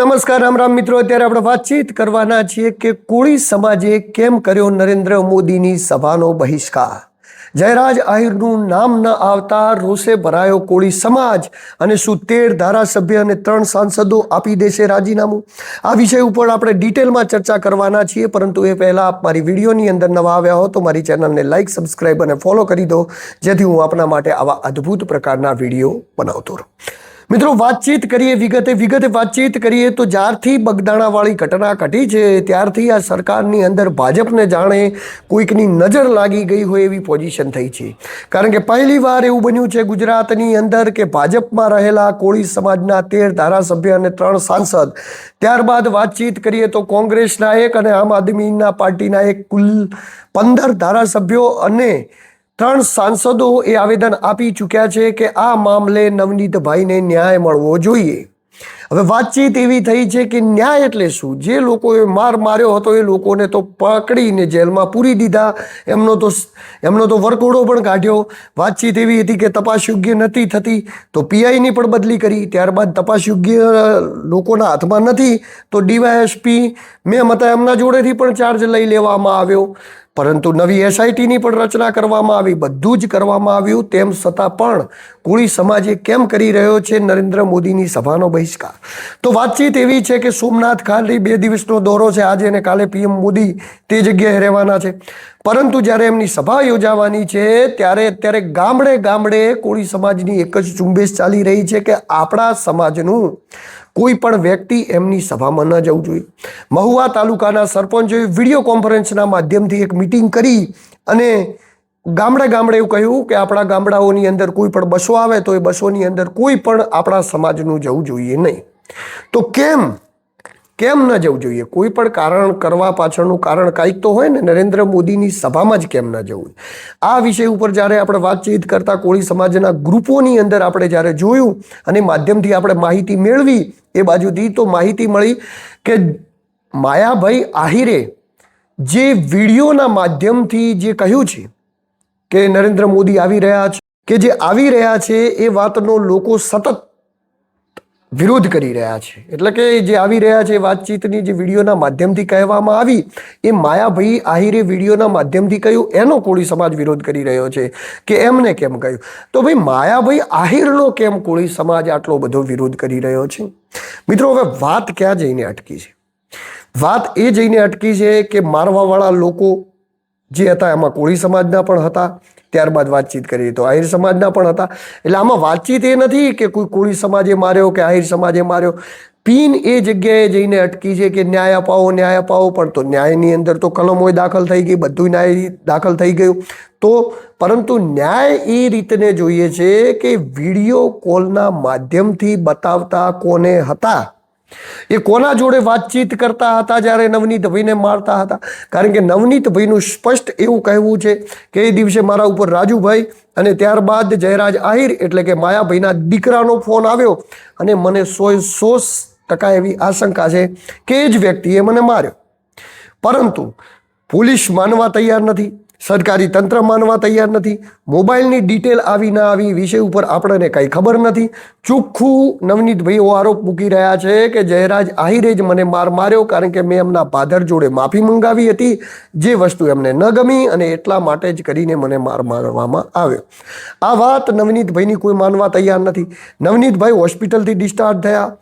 નમસ્કાર, રામ રામ મિત્રો. અત્યારે આપણે વાતચીત કરવાના છીએ કે કોળી સમાજે કેમ કર્યો નરેન્દ્ર મોદીની સભાનો બહિષ્કાર? જયરાજ આહિરનું નામ ન આવતા રોષે ભરાયો કોળી સમાજ અને શું તેર ધારાસભ્ય અને ત્રણ સાંસદો આપી દેશે રાજીનામું. આ વિષય ઉપર આપણે ડિટેલમાં ચર્ચા કરવાના છીએ, પરંતુ એ પહેલાં આપ મારી વિડીયોની અંદર નવા આવ્યા હો તો મારી ચેનલને લાઇક સબસ્ક્રાઈબ અને ફોલો કરી દો, જેથી હું આપના માટે આવા અદ્ભુત પ્રકારના વીડિયો બનાવતો રહું. મિત્રો, વાતચીત કરીએ વિગતે વિગતે વાતચીત કરીએ તો જ્યારથી બગદાણાવાળી ઘટના ઘટી છે, ત્યારથી આ સરકારની અંદર ભાજપને જાણે કોઈકની નજર લાગી ગઈ હોય એવી પોઝિશન થઈ છે. કારણ કે પહેલી વાર એવું બન્યું છે ગુજરાતની અંદર કે ભાજપમાં રહેલા કોળી સમાજના તેર ધારાસભ્ય અને ત્રણ સાંસદ. ત્યારબાદ વાતચીત કરીએ તો કોંગ્રેસના એક અને આમ આદમીના પાર્ટીના એક કુલ પંદર ધારાસભ્યો અને ત્રણ સાંસદો એ આવેદન આપી ચૂક્યા છે કે આ મામલે નવનીતભાઈને ન્યાય મળવો જોઈએ. હવે વાતચીત એવી થઈ છે કે ન્યાય એટલે શું? જે લોકોએ માર માર્યો હતો એ લોકોને તો પકડીને જેલમાં પૂરી દીધા. એમનો તો એમનો તો વરઘોડો પણ કાઢ્યો. વાતચીત એવી હતી કે તપાસ યોગ્ય નથી થતી, તો પીઆઈની પણ બદલી કરી. ત્યારબાદ તપાસ યોગ્ય લોકોના હાથમાં નથી, તો ડીવાયએસપી મેં મતા એમના જોડેથી પણ ચાર્જ લઈ લેવામાં આવ્યો. પરંતુ નવી એસઆઈટીની પણ રચના કરવામાં આવી, બધું જ કરવામાં આવ્યું, તેમ છતાં પણ કોળી સમાજે કેમ કરી રહ્યો છે નરેન્દ્ર મોદીની સભાનો બહિષ્કાર? તો વાતચીત એવી છે કે સોમનાથ ખાલી બે દિવસનો દોરો છે. આજે અને કાલે પીએમ મોદી તે જગ્યાએ રહેવાના છે. પરંતુ જ્યારે એમની સભા યોજાવાની છે, ત્યારે અત્યારે ગામડે ગામડે કોળી સમાજની એક જ ઝુંબેશ ચાલી રહી છે કે આપણા સમાજનું કોઈ પણ વ્યક્તિ એમની સભામાં ન જવું જોઈએ. મહુવા તાલુકાના સરપંચોએ વીડિયો કોન્ફરન્સના માધ્યમથી એક મિટિંગ કરી અને ગામડે ગામડે એવું કહ્યું કે આપણા ગામડાઓની અંદર કોઈ પણ બસો આવે તો એ બસોની અંદર કોઈ પણ આપણા સમાજનું જવું જોઈએ નહીં. તો કેમ કેમ ન જવું જોઈએ? કોઈ પણ કારણ કરવા પાછળનું કારણ કાંઈક તો હોય ને, નરેન્દ્ર મોદીની સભામાં જ કેમ ન જવું? આ વિષય ઉપર જ્યારે આપણે વાતચીત કરતા કોળી સમાજના ગ્રુપોની અંદર આપણે જ્યારે જોયું અને માધ્યમથી આપણે માહિતી મેળવી એ બાજુથી તો માહિતી મળી કે માયાભાઈ આહિરે જે વિડીયોના માધ્યમથી જે કહ્યું છે કે નરેન્દ્ર મોદી આવી રહ્યા છે, કે જે આવી રહ્યા છે એ વાતનો લોકો સતત વિરોધ કરી રહ્યા છે. એટલે કે જે આવી રહ્યા છે વાતચીતની જે વિડીયોના માધ્યમથી કહેવામાં આવી, એ માયાભાઈ આહિરે વિડીયોના માધ્યમથી કહ્યું, એનો કોળી સમાજ વિરોધ કરી રહ્યો છે કે એમને કેમ કહ્યું? તો ભાઈ માયાભાઈ આહિરનો કેમ કોળી સમાજ આટલો બધો વિરોધ કરી રહ્યો છે? મિત્રો, હવે વાત ક્યાં જઈને અટકી છે? વાત એ જઈને અટકી છે કે મારવાવાળા લોકો જે હતા, એમાં કોળી સમાજના પણ હતા ત્યારબાદ વાતચીત કરી. તો આહિર સમાજના પણ હતા. એટલે આમાં વાતચીત એ નથી કે કોઈ કોળી સમાજે માર્યો કે આહિર સમાજે માર્યો. પીન એ જગ્યાએ જઈને અટકી છે કે ન્યાય અપાવો ન્યાય અપાવો, પણ તો ન્યાયની અંદર તો કલમોય દાખલ થઈ ગઈ બધું ન્યાય દાખલ થઈ ગયું. તો પરંતુ ન્યાય એ રીતને જોઈએ છે કે વીડિયો કોલના માધ્યમથી બતાવતા કોને હતા? એ કોના જોડે વાતચીત કરતા હતા જ્યારે નવનીતભાઈને મારતા હતા? કારણ કે નવનીતભાઈનું સ્પષ્ટ એવું કહેવું છે કે એ દિવસે મારા ઉપર રાજુભાઈ અને ત્યારબાદ જયરાજ આહિર એટલે કે માયાભાઈના દીકરાનો ફોન આવ્યો અને મને સો સો ટકા એવી આશંકા છે કે એ જ વ્યક્તિએ મને માર્યો. પરંતુ પોલીસ માનવા તૈયાર નથી. સરકારી તંત્ર માનવા તૈયાર નથી. મોબાઈલની ડિટેલ આવી ના આવી વિષય ઉપર આપણને કંઈ ખબર નથી. ચોખ્ખું નવનીતભાઈઓ આરોપ મૂકી રહ્યા છે કે જયરાજ આહિરે જ મને માર માર્યો કારણ કે મેં એમના પાદર જોડે માફી મંગાવી હતી. જે વસ્તુ એમને ન ગમી અને એટલા માટે જ કરીને મને માર મારવામાં આવ્યો. આ વાત નવનીતભાઈની કોઈ માનવા તૈયાર નથી. નવનીતભાઈ હોસ્પિટલથી ડિસ્ચાર્જ થયા.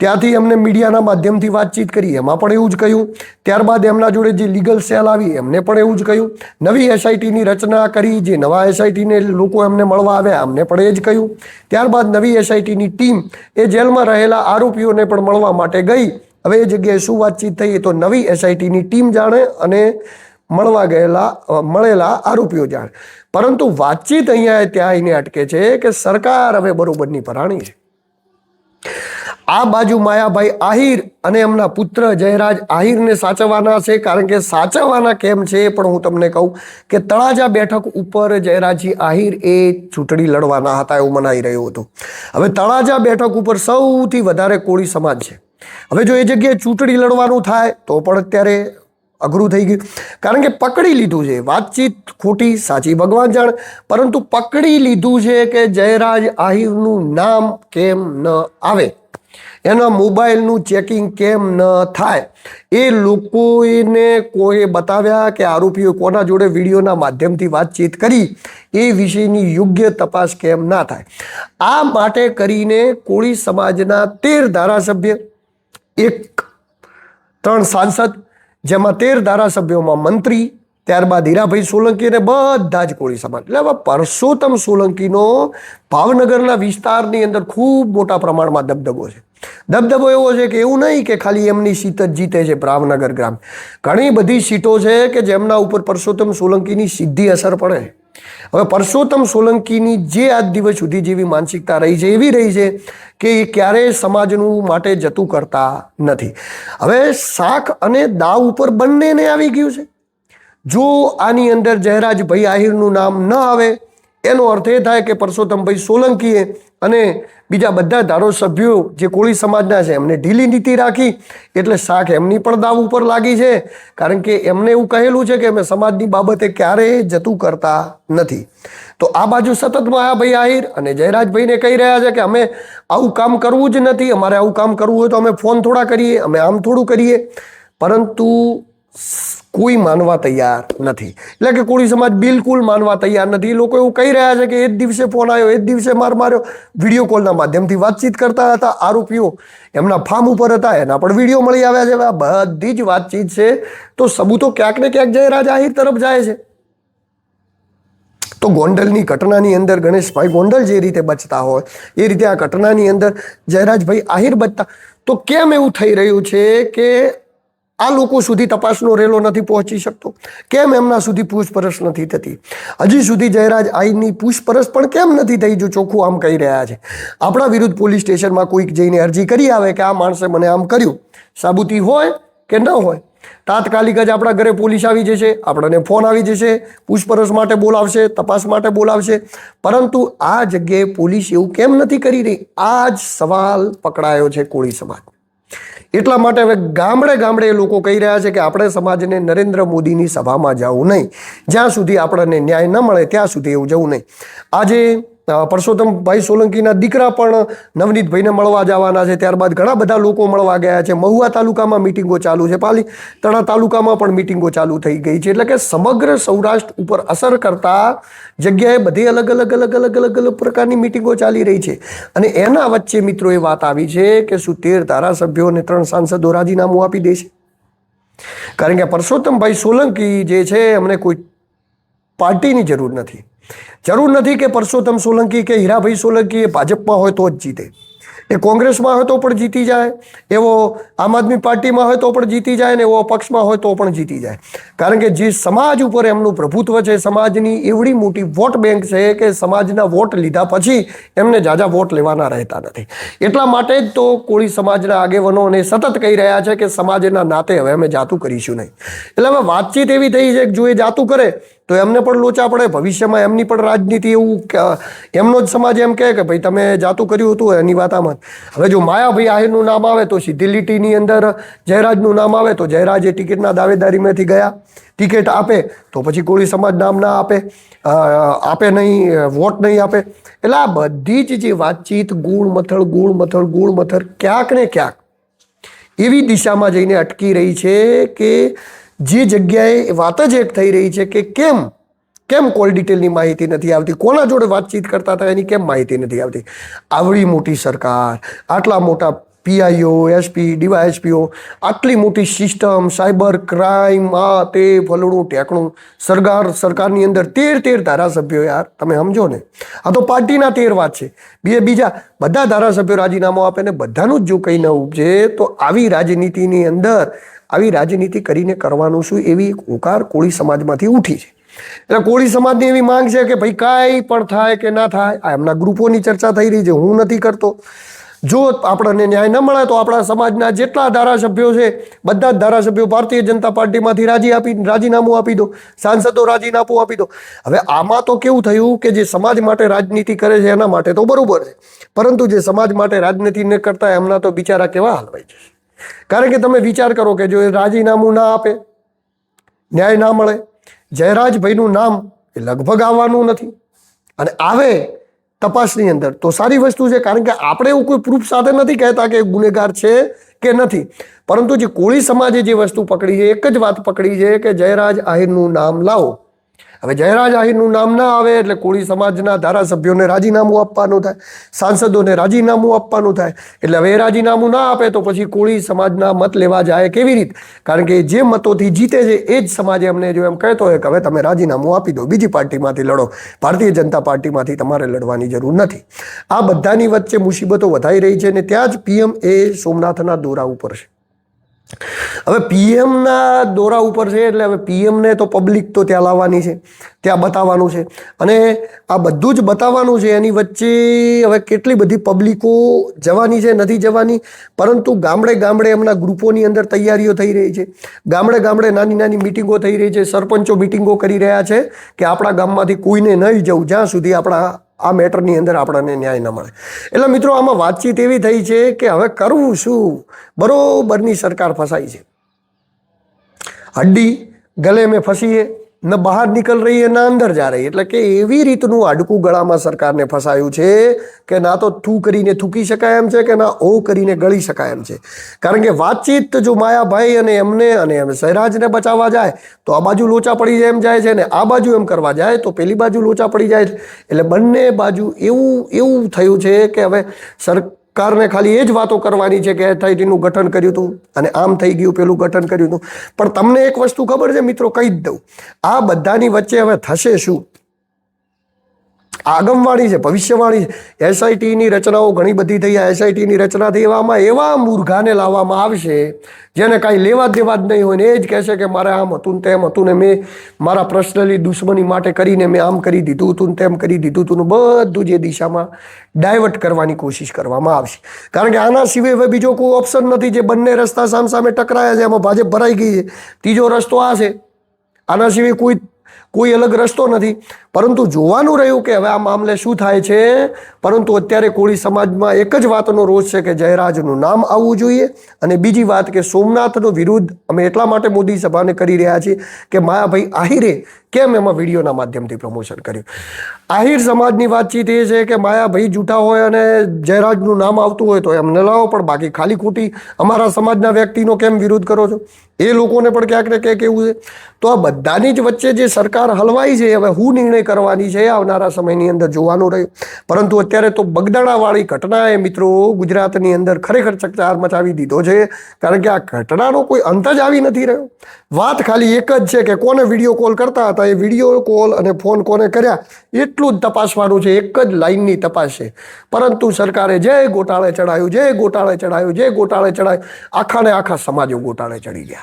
ત્યાંથી એમને મીડિયાના માધ્યમથી વાતચીત કરી. એમાં પણ એવું જ કહ્યું. ત્યારબાદ એમના જોડે જે લીગલ સેલ આવી, એમને પણ એવું જ કહ્યું. નવી એસઆઈટીની રચના કરી, જે નવા એસઆઈટીને લોકો એમને મળવા આવ્યા એમને પણ એ જ કહ્યું. ત્યારબાદ નવી એસઆઈટીની ટીમ એ જેલમાં રહેલા આરોપીઓને પણ મળવા માટે ગઈ. હવે એ જગ્યાએ શું વાતચીત થઈ તો નવી એસઆઈટીની ટીમ જાણે અને મળવા ગયેલા મળેલા આરોપીઓ જાણે. પરંતુ વાતચીત અહીંયા ત્યાં આવીને અટકે છે કે સરકાર હવે બરોબરની પરાણી છે. આ બાજુ માયાભાઈ આહિર અને એમના પુત્ર જયરાજ આહિરને સાચવવાના છે, કારણ કે સાચવવાના કેમ છે પણ હું તમને કહું કે તળાજા બેઠક ઉપર જયરાજજી આહિર એ ચૂંટણી લડવાના હતા એવું મનાઈ રહ્યું હતું. હવે તળાજા બેઠક ઉપર સૌથી વધારે કોળી સમાજ છે. હવે જો એ જગ્યાએ ચૂંટણી લડવાનું થાય તો પણ અત્યારે અઘરું થઈ ગયું. કારણ કે પકડી લીધું છે, વાતચીત ખોટી, સાચી ભગવાન જાણ, પરંતુ પકડી લીધું છે કે જયરાજ આહિરનું નામ કેમ ન આવે? એના મોબાઈલનું ચેકિંગ કેમ ન થાય એ લોકોને કોઈ બતાવ્યા કે આરોપીઓ કોના જોડે વિડીયોના માધ્યમથી વાતચીત કરી એ વિષયની યોગ્ય તપાસ કેમ ના થાય. આ માટે કરીને કોળી સમાજના તેર ધારાસભ્ય, એક, ત્રણ સાંસદ, જેમાં તેર ધારાસભ્યોમાં મંત્રી ત્યારબાદ હીરાભાઈ સોલંકી અને બધા જ કોળી સમાજ. એટલે હવે પરસોત્તમ સોલંકીનો ભાવનગરના વિસ્તારની અંદર ખૂબ મોટા પ્રમાણમાં દબદબો છે. દબદબો એવો છે કે એવું નહીં કે ખાલી એમની સીટ જ જીતે છે ભાવનગર ગ્રામ. ઘણી બધી સીટો છે કે જેમના ઉપર પરસોત્તમ સોલંકીની સીધી અસર પડે. હવે પરસોત્તમ સોલંકીની જે આજ દિવસ સુધી જેવી માનસિકતા રહી છે, એવી રહી છે કે એ ક્યારેય સમાજનું માટે જતું કરતા નથી. હવે શાક અને દાવ ઉપર બંનેને આવી ગયું છે. જો આની અંદર જયરાજભાઈ આહિરનું નામ ન આવે, એનો અર્થ એ થાય કે પરસોત્તમભાઈ સોલંકીએ અને બીજા બધા ધારાસભ્યો જે કોળી સમાજના છે, એમને ઢીલી નીતિ રાખી, એટલે શાખ એમની પણ દાવ ઉપર લાગી છે. કારણ કે એમને એવું કહેલું છે કે અમે સમાજની બાબતે ક્યારેય જતું કરતા નથી. તો આ બાજુ સતત મહાભાઈ આહિર અને જયરાજભાઈને કહી રહ્યા છે કે અમે આવું કામ કરવું જ નથી, અમારે આવું કામ કરવું હોય તો અમે ફોન થોડા કરીએ, અમે આમ થોડું કરીએ. પરંતુ કોઈ માનવા તૈયાર નથી. એટલે કે કોળી સમાજ બિલકુલ માનવા તૈયાર નથી. લોકો એવું કહી રહ્યા છે કે એ જ દિવસે ફોન આવ્યો, એ જ દિવસે માર માર્યો. વીડિયો કોલના માધ્યમથી વાતચીત કરતા હતા આરોપીઓ. એમના ફાર્મ ઉપર હતા, એના પણ વીડિયો મળી આવ્યા છે. આ બધી જ વાતચીત છે. તો સબૂતો ક્યાંક ને ક્યાંક જયરાજ આહિર તરફ જાય છે. તો ગોંડલની ઘટનાની અંદર ગણેશભાઈ ગોંડલ જે રીતે બચતા હોય, એ રીતે આ ઘટનાની અંદર જયરાજભાઈ આહિર બચતા. તો કેમ એવું થઈ રહ્યું છે કે આ લોકો સુધી તપાસનો રેલો નથી પહોંચી શકતો. કેમ એમના સુધી પૂછપરછ નથી થતી? હજી સુધી જયરાજ આઈની પૂછપરછ પણ કેમ નથી થઈ જો ચોખ્ખું આમ કહી રહ્યા છે? આપણા વિરુદ્ધ પોલીસ સ્ટેશનમાં કોઈક જઈને અરજી કરી આવે કે આ માણસે મને આમ કર્યું. સાબુતી હોય કે ન હોય? તાત્કાલિક જ આપણા ઘરે પોલીસ આવી જશે, આપણને ફોન આવી જશે, પૂછપરછ માટે બોલાવશે, તપાસ માટે બોલાવશે. પરંતુ આ જગ્યાએ પોલીસ એવું કેમ નથી કરી રહી? આ જ સવાલ પકડાયો છે કોળી સમાજ એટલા માટે હવે ગામડે ગામડે એ લોકો કહી રહ્યા છે કે આપણે સમાજને નરેન્દ્ર મોદીની સભામાં જવું નહીં. જ્યાં સુધી આપણને ન્યાય ન મળે, ત્યાં સુધી એવું જવું નહીં. આજે પરસોત્તમભાઈ સોલંકીના દીકરા પણ નવનીતભાઈને મળવા જવાના છે. ત્યારબાદ ઘણા બધા લોકો મળવા ગયા છે. મહુવા તાલુકામાં મિટિંગો ચાલુ છે. પાલી તણા તાલુકામાં પણ મિટિંગો ચાલુ થઈ ગઈ છે. એટલે કે સમગ્ર સૌરાષ્ટ્ર ઉપર અસર કરતા જગ્યાએ બધી અલગ અલગ અલગ અલગ અલગ અલગ પ્રકારની મિટિંગો ચાલી રહી છે. અને એના વચ્ચે મિત્રો એ વાત આવી છે કે શું તેર ધારાસભ્યો અને ત્રણ સાંસદો રાજીનામું આપી દે છે. કારણ કે પરસોત્તમભાઈ સોલંકી જે છે એમને કોઈ પાર્ટીની જરૂર નથી. જરૂર નથી કે પરસોત્તમ સોલંકી કે હીરાભાઈ સોલંકી એ ભાજપમાં હોય તો જ જીતે. એ કોંગ્રેસમાં હોય તો પણ જીતી જાય. એવો આમ આદમી પાર્ટીમાં હોય તો પણ જીતી જાય ને એવો પક્ષમાં હોય તો પણ જીતી જાય. કારણ કે જે સમાજ ઉપર એમનું પ્રભુત્વ છે, સમાજની એવડી મોટી વોટ બેંક છે કે સમાજના વોટ લીધા પછી એમને જાજા વોટ લેવાના રહેતા નથી. એટલા માટે જ તો કોળી સમાજના આગેવાનોને સતત કહી રહ્યા છે કે સમાજના નાતે હવે અમે જાતું કરીશું નહીં. એટલે હવે વાતચીત એવી થઈ છે કે જો એ જાતું કરે તો એમને પણ લોચા પડે, ભવિષ્યમાં એમની પણ રાજનીતિ એવું એમનો જ સમાજ એમ કહે કે, ભાઈ, તમે જાતું કર્યું હતું એની વાત આમાં હવે જો માયાભાઈ આહિરનું નામ આવે તો સીધી લીટીની અંદર જયરાજનું નામ આવે તો જયરાજ એ ટિકિટના દાવેદારીમાંથી ગયા. ટિકિટ આપે તો પછી કોળી સમાજ નામ ના આપે. આપે નહીં, વોટ નહીં આપે. એટલે આ બધી જ જે વાતચીત ગુણ મથળ ગુણ મથળ ગુણ મથળ, ક્યાંક ને ક્યાંક એવી દિશામાં જઈને અટકી રહી છે કે જે જગ્યાએ વાત જ એક થઈ રહી છે કે કેમ કેમ કોલ ડિટેલની માહિતી નથી આવતી, કોના જોડે વાતચીત કરતા હતા, એની કેમ માહિતી નથી આવતી? આવડી મોટી સરકાર, આટલા મોટા પીઆઈઓ એસપી ડીવાયએસપીઓ આટલી મોટી સિસ્ટમ, સાયબર ક્રાઇમ, આ તે, ફલણું, ટેકણું, સરકાર, સરકારની અંદર તેર તેર ધારાસભ્યો યાર, તમે સમજો ને? આ તો પાર્ટીના તેર વાત છે. બે બીજા બધા ધારાસભ્યો રાજીનામું આપે ને બધાનું જ જો કંઈ ન ઉપજે, તો આવી રાજનીતિની અંદર આવી રાજનીતિ કરીને કરવાનું શું એવી એક હુંકાર કોળી સમાજમાંથી ઉઠી છે. એટલે કોળી સમાજની એવી માંગ છે કે ભાઈ કાંઈ પણ થાય કે ના થાય, આ એમના ગ્રુપોની ચર્ચા થઈ રહી છે, હું નથી કરતો. જો આપણને ન્યાય ન મળે તો આપણા સમાજના જેટલા ધારાસભ્યો છે, બધા જ ધારાસભ્યો ભારતીય જનતા પાર્ટીમાંથી રાજી આપી, રાજીનામું આપી દો, સાંસદો રાજીનામું આપી દો. હવે આમાં તો કેવું થયું કે જે સમાજ માટે રાજનીતિ કરે છે એના માટે તો બરાબર છે. પરંતુ જે સમાજ માટે રાજનીતિ ન કરતા એમના તો બિચારા કેવા હાલવાઈ જશે? કારણ કે તમે વિચાર કરો કે જો એ રાજીનામું ના આપે, ન્યાય ના મળે, જયરાજભાઈનું નામ એ લગભગ આવવાનું નથી. અને આવે તપાસની અંદર. તો સારી વસ્તુ છે, કારણ કે આપણે એવું કોઈ પ્રૂફ સાથે નથી કહેતા કે ગુનેગાર છે કે નથી. પરંતુ જે કોળી સમાજે જે વસ્તુ પકડી છે, એક જ વાત પકડી છે કે જયરાજ આહિરનું નામ લાવો. હવે જયરાજ આહિરનું નામ ના આવે એટલે કોળી સમાજના ધારાસભ્યોને રાજીનામું આપવાનું થાય, સાંસદોને રાજીનામું આપવાનું થાય, એટલે હવે એ રાજીનામું ના આપે તો પછી કોળી સમાજના મત લેવા જાય કેવી રીતે? કારણ કે જે મતોથી જીતે છે એ જ સમાજે અમને જો એમ કહેતો હોય કે હવે તમે રાજીનામું આપી દો, બીજી પાર્ટીમાંથી લડો, ભારતીય જનતા પાર્ટીમાંથી તમારે લડવાની જરૂર નથી. આ બધાની વચ્ચે મુસીબતો વધાઈ રહી છે અને ત્યાં જ પીએમ એ સોમનાથના દોરા ઉપર છે. હવે પીએમના દોરા ઉપર છે એટલે હવે પીએમને તો પબ્લિક તો ત્યાં લાવવાની છે, ત્યાં બતાવવાનું છે. અને આ બધું જ બતાવવાનું છે, એની વચ્ચે હવે કેટલી બધી પબ્લિકો જવાની છે, નથી જવાની, પરંતુ ગામડે ગામડે એમના ગ્રુપોની અંદર તૈયારીઓ થઈ રહી છે. ગામડે ગામડે નાની નાની મિટિંગો થઈ રહી છે, સરપંચો મિટિંગો કરી રહ્યા છે કે આપણા ગામમાંથી કોઈને નહીં જવું, જ્યાં સુધી આપણા આ મેટરની અંદર આપણને ન્યાય ન મળે. એટલે મિત્રો, આમાં વાતચીત એવી થઈ છે કે હવે કરવું શું? બરોબરની સરકાર ફસાઈ છે. હડ્ડી ગલે મેં ફસીએ. ન બહાર નીકળ રહી है ના અંદર જા રહી. એટલે કે એવી રીતનું હાડકું ગળામાં સરકારને ફસાયું છે કે ના તો થૂ કરીને થૂકી શકાય એમ છે કે ના ઓ કરીને ગળી શકાય એમ છે. કારણ કે વાતચીત જો માયાભાઈ અને એમને અને એમ સહેરાજને બચાવવા જાય તો આ બાજુ લોચા પડી જાય એમ જાય છે ને આ બાજુ એમ કરવા જાય તો પેલી બાજુ લોચા પડી જાય છે. એટલે બંને બાજુ એવું એવું થયું છે કે હવે સરકારને ખાલી એ જ વાતો કરવાની છે કે એસઆઈટીનું ગઠન કર્યું હતું અને આમ થઈ ગયું, પેલું ગઠન કર્યું હતું. પણ તમને એક વસ્તુ ખબર છે મિત્રો, કહી જ દઉં. આ બધાની વચ્ચે હવે થશે શું? આગમવાણી છે ભવિષ્યવાણી છે. એસઆઈટીની રચનાઓ ઘણી બધી થઈ, આ એસઆઈટીની રચના થઈ, એવામાં એવા મૂર્ઘાને લાવવામાં આવશે, જેને કાંઈ લેવા દેવા જ નહીં હોય ને, એ જ કહેશે કે મારે આમ હતું ને તેમ હતું ને મેં મારા પર્સનલી દુશ્મની માટે કરીને મેં આમ કરી દીધું હતું ને તેમ કરી દીધું હતું ને બધું જે દિશામાં ડાયવર્ટ કરવાની કોશિશ કરવામાં આવશે. કારણ કે આના સિવાય હવે બીજો કોઈ ઓપ્શન નથી, જે બંને રસ્તા સામસામે ટકરાયા છે, એમાં ભાજપ ભરાઈ ગઈ છે. ત્રીજો રસ્તો આ છે. આના સિવાય કોઈ કોઈ અલગ રસ્તો નથી. પરંતુ જોવાનું રહ્યું કે હવે આ મામલે શું થાય છે? પરંતુ અત્યારે કોળી સમાજમાં એક જ વાતનો રોષ છે કે જયરાજનું નામ આવવું જોઈએ. અને બીજી વાત કે સોમનાથનો વિરુદ્ધ અમે એટલા માટે મોદી સભાને કરી રહ્યા છીએ કે માયાભાઈ આહિરે કેમ એમાં વિડીયોના માધ્યમથી પ્રમોશન કર્યું? આહિર સમાજની વાતચીત એ છે કે માયાભાઈ જૂઠા હોય અને જયરાજનું નામ આવતું હોય તો એમને લાવો પણ બાકી ખાલી ખોટી. અમારા સમાજના વ્યક્તિનો કેમ વિરોધ કરો છો? એ લોકોને પણ ક્યાંક ને ક્યાંક એવું છે. તો આ બધાની જ વચ્ચે જે સરકાર હલવાઈ છે, હવે હું નિર્ણય કરવાની છે આવનારા સમયની અંદર જોવાનું રહ્યું. પરંતુ અત્યારે તો બગદાણાવાળી ઘટનાએ મિત્રો ગુજરાતની અંદર ખરેખર ચકચાર મચાવી દીધો છે. કારણ કે આ ઘટનાનો કોઈ અંત જ આવી નથી રહ્યો. વાત ખાલી એક જ છે કે કોને વીડિયો કોલ કરતા હતા? એ વીડિયો કોલ અને ફોન કોને કર્યા? એટલું જ તપાસવાનું છે. એક જ લાઈનની તપાસ છે. પરંતુ સરકારે જે ગોટાળે ચડાયું જે ગોટાળે ચડાયું જે ગોટાળે ચડાયું આખાને આખા સમાજો ગોટાળે ચડી ગયા.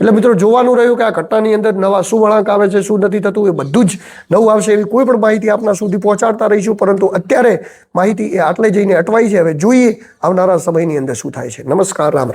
એટલે મિત્રો જોવાનું રહ્યું કે આ ઘટનાની અંદર નવા શું વળાંક આવે છે, શું નથી થતું, એ બધું જ નવું આવશે એવી કોઈ પણ માહિતી આપના સુધી પહોંચાડતા રહીશું. પરંતુ અત્યારે માહિતી એ આટલે જઈને અટવાઈ છે. હવે જોઈએ આવનારા સમયની અંદર શું થાય છે. નમસ્કાર રામ.